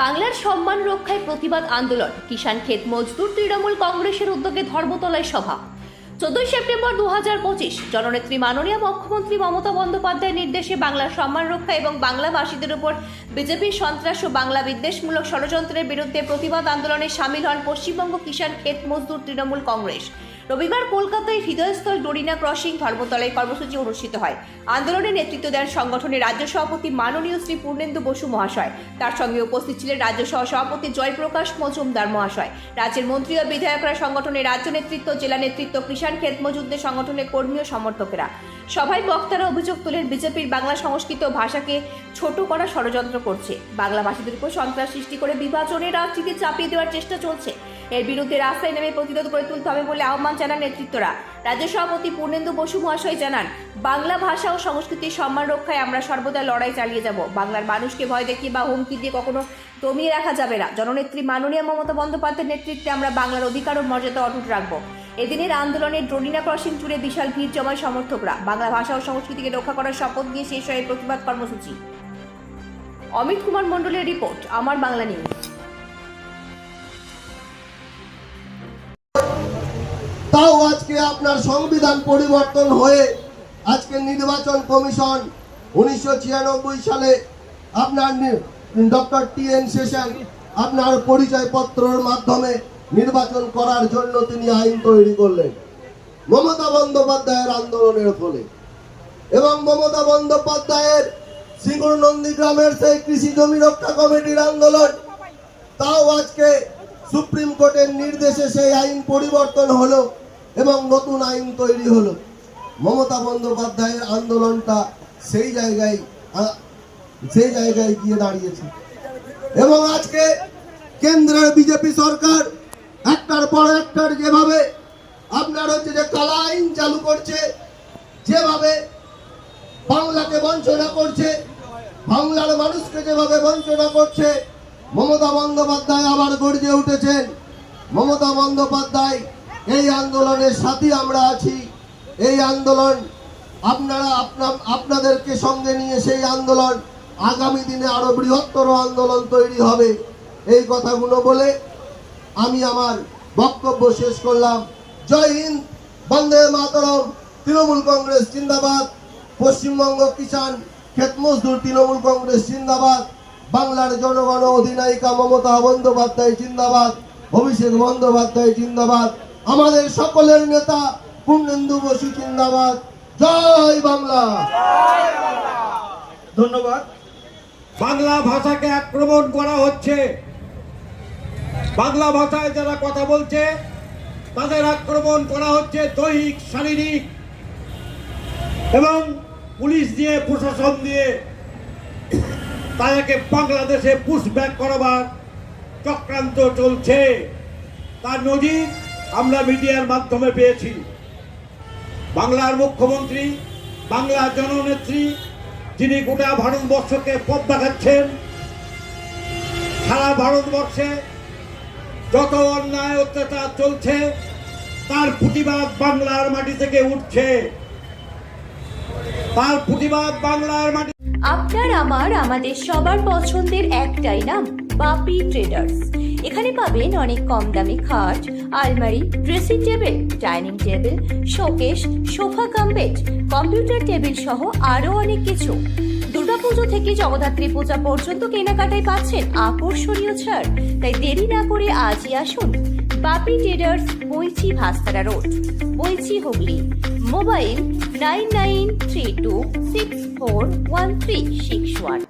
বাংলার সম্মান রক্ষায় প্রতিবাদ আন্দোলন। কিষাণ ক্ষেত মজদুর তৃণমূল কংগ্রেসের উদ্যোগে ধর্মতলায় সভা। চোদ্দই সেপ্টেম্বর দু হাজার পঁচিশ, জননেত্রী মাননীয় মুখ্যমন্ত্রী মমতা বন্দ্যোপাধ্যায়ের নির্দেশে বাংলার সম্মান রক্ষা এবং বাংলাভাষীদের উপর বিজেপির সন্ত্রাস ও বাংলা বিদ্বেষমূলক ষড়যন্ত্রের বিরুদ্ধে প্রতিবাদ আন্দোলনে সামিল হন পশ্চিমবঙ্গ কিষাণ ক্ষেত মজদুর তৃণমূল কংগ্রেস। রবিবার কলকাতায় হৃদয়স্থল ডোরিনা ক্রসিং ধর্মতলায় কর্মসূচি অনুষ্ঠিত হয়। আন্দোলনে নেতৃত্ব দেন সংগঠনের রাজ্য সভাপতি মাননীয় শ্রী পূর্ণেন্দু বসু মহাশয়। তার সঙ্গে উপস্থিত ছিলেন রাজ্য সহ সভাপতি জয়প্রকাশ মজুমদার মহাশয়। রাজ্যের মন্ত্রী ও বিধায়করা সংগঠনের রাজ্য নেতৃত্ব, জেলা নেতৃত্ব, কিষাণ ক্ষেত মজুদদের সংগঠনের কর্মী ও সমর্থকেরা। সভায় বক্তারা অভিযোগ তুলেন, বিজেপির বাংলা সংস্কৃত ভাষাকে ছোট করা ষড়যন্ত্র করছে। বাংলা ভাষীদের উপর সন্ত্রাস সৃষ্টি করে বিভাজনের রাজনীতি চাপিয়ে দেওয়ার চেষ্টা চলছে। এর বিরুদ্ধে রাস্তায় নেমে প্রতিরোধ করে তুলতে হবে বলে আহ্বান জানান নেতৃত্বরা। রাজ্য সভাপতি পূর্ণেন্দু বসু মহাশয় জানান, বাংলা ভাষা ও সংস্কৃতির সম্মান রক্ষায় আমরা সর্বদা লড়াই চালিয়ে যাব। বাংলার মানুষকে ভয় দেখিয়ে বা হুমকি দিয়ে কখনো দমিয়ে রাখা যাবে না। জননেত্রী মাননীয় মমতা বন্দ্যোপাধ্যায়ের নেতৃত্বে আমরা বাংলার অধিকার ও মর্যাদা অটুট রাখব। এদিনের আন্দোলনে ড্রোনিনা ক্রসিং জুড়ে বিশাল ভিড় জমায় সমর্থকরা। বাংলা ভাষা ও সংস্কৃতিকে রক্ষা করার শপথ নিয়ে শেষ হয় প্রতিবাদ কর্মসূচি। অমিত কুমার মণ্ডলের রিপোর্ট, আমার বাংলা নিউজ। তাও আজকে আপনার সংবিধান পরিবর্তন হয়ে আজকে নির্বাচন কমিশন উনিশশো ছিয়ানব্বই সালে আপনার ডক্টর টি এন শেষন আপনার পরিচয়পত্রের মাধ্যমে নির্বাচন করার জন্য তিনি আইন তৈরি করলেন। মমতা বন্দ্যোপাধ্যায়ের আন্দোলনের ফলে। এবং মমতা বন্দ্যোপাধ্যায়ের সিঙ্গুর নন্দীগ্রামের সেই কৃষি জমি রক্ষা কমিটির আন্দোলন, তাও আজকে সুপ্রিম কোর্টের নির্দেশে সেই আইন পরিবর্তন হলো। এবং নতুন আইন তৈরি হলো। মমতা বন্দ্যোপাধ্যায়ের আন্দোলনটা সেই জায়গায় সেই জায়গায় গিয়ে দাঁড়িয়েছে। এবং আজকে কেন্দ্রের বিজেপি সরকার একটার পর একটার যেভাবে আপনার হচ্ছে যে কালা আইন চালু করছে, যেভাবে বাংলাকে বঞ্চনা করছে, বাংলার মানুষকে যেভাবে বঞ্চনা করছে, মমতা বন্দ্যোপাধ্যায় আবার গর্জে উঠেছেন। মমতা বন্দ্যোপাধ্যায় এই আন্দোলনের সাথে আমরা আছি। এই আন্দোলন আপনারা আপনা- আপনাদেরকে সঙ্গে নিয়ে সেই আন্দোলন আগামী দিনে আরও বৃহত্তর আন্দোলন তৈরি হবে। এই কথাগুলো বলে আমি আমার বক্তব্য শেষ করলাম। জয় হিন্দ, বন্দে মাতরম, তৃণমূল কংগ্রেস জিন্দাবাদ, পশ্চিমবঙ্গ কিষাণ ক্ষেত মজদুর তৃণমূল কংগ্রেস জিন্দাবাদ, বাংলার জনগণ অধিনায়িকা মমতা বন্দ্যোপাধ্যায় জিন্দাবাদ, অভিষেক বন্দ্যোপাধ্যায় জিন্দাবাদ। আমাদের সকলের নেতা পূর্ণেন্দু বসু জিন্দাবাদ। জয় বাংলা। ধন্যবাদ। বাংলা ভাষাকে আক্রমণ করা হচ্ছে। বাংলা ভাষায় যারা কথা বলছে, তাদের আক্রমণ করা হচ্ছে দৈহিক, শারীরিক এবং পুলিশ দিয়ে, প্রশাসন দিয়ে। তাদেরকে বাংলাদেশে পুশব্যাক করবার চক্রান্ত চলছে। তার নজির আমরা মিডিয়ার মাধ্যমে পেয়েছি। বাংলার মুখ্যমন্ত্রী, বাংলার জননেত্রী, যিনি গোটা ভারতবর্ষকে পথ দেখাচ্ছেন, সারা ভারতবর্ষে যত অন্যায় অত্যাচার চলছে, তার প্রতিবাদ বাংলার মাটি থেকে উঠছে। তার প্রতিবাদ বাংলার মাটি আপনার, আমার, আমাদের সবার পছন্দের একটাই নাম, বাপি ট্রেডার্স। এখানে পাবেন অনেক কম দামি খাট, আলমারি dressing table dining table showcase sofa cum computer table সহ আরও অনেক কিছু। দুর্গাপুজো থেকে জগদ্ধাত্রী পূজা পর্যন্ত কেনাকাটায় পাচ্ছেন আকর্ষণীয় ছাড়। তাই দেরি না করে আজই আসুন Bapi traders Boinchi Bhastara road, Boinchi Hooghly. Mobile nine nine three two six Four, one, three, six, one.